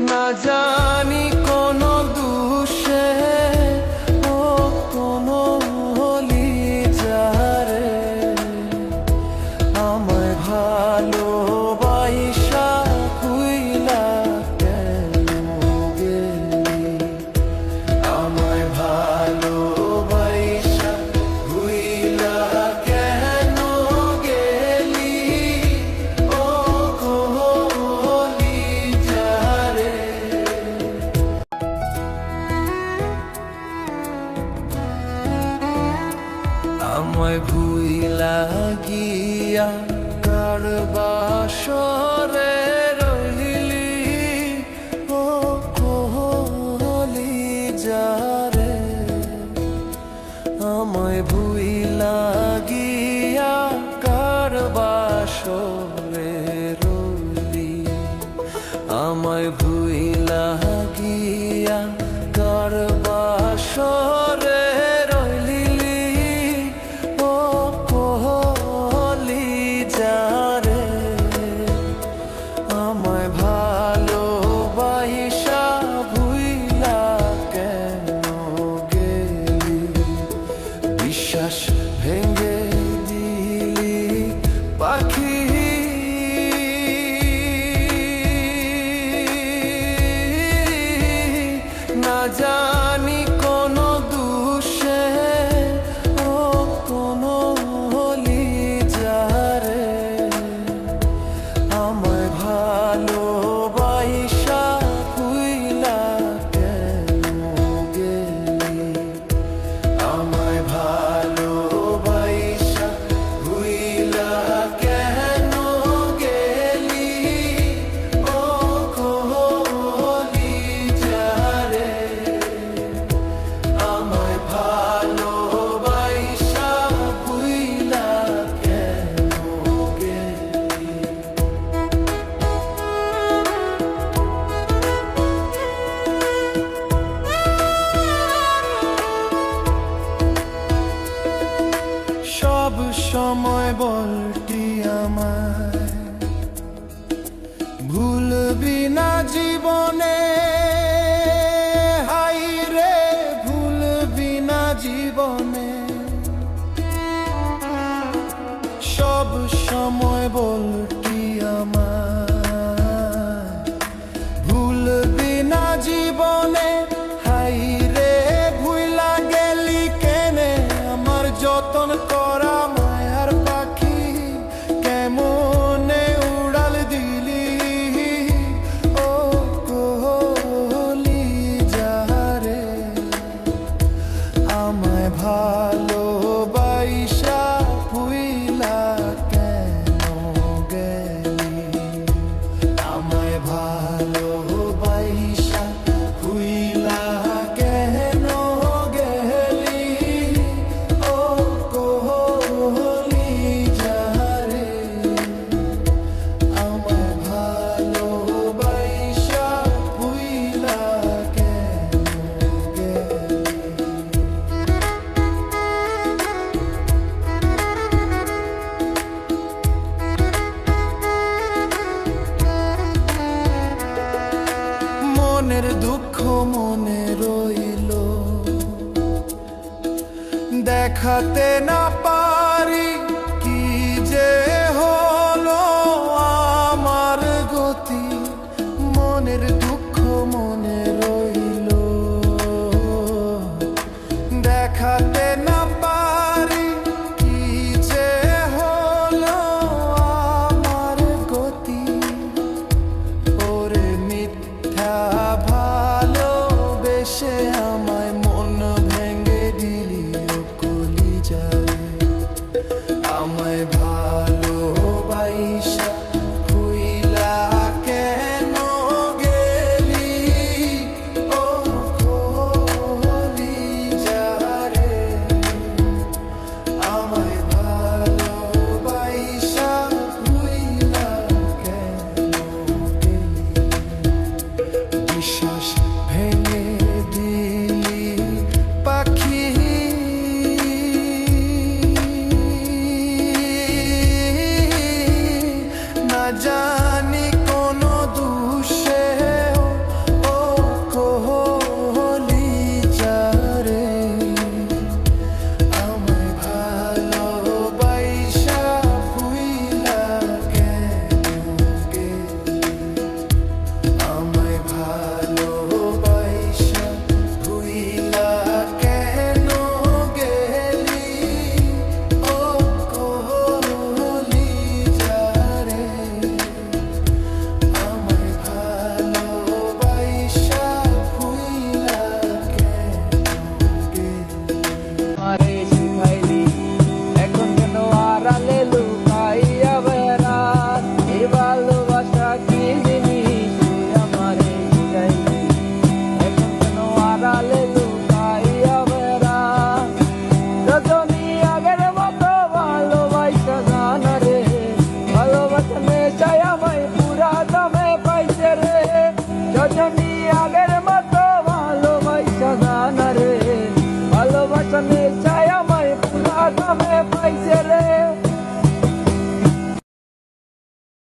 না জানি আমায় ভুইলা গিয়া কার বাসরে রহিলি ও কোহলি যারে? আমায় ভুইলা গিয়া কার বাসরে আমায় ভুইলা গিয়া কার Ishash penge dili bakı সময় বলটা মনে রইল। দেখাতে না পারি কি যে হলো আমার গতি। মনের দুঃখ মনে রইল। দেখাতে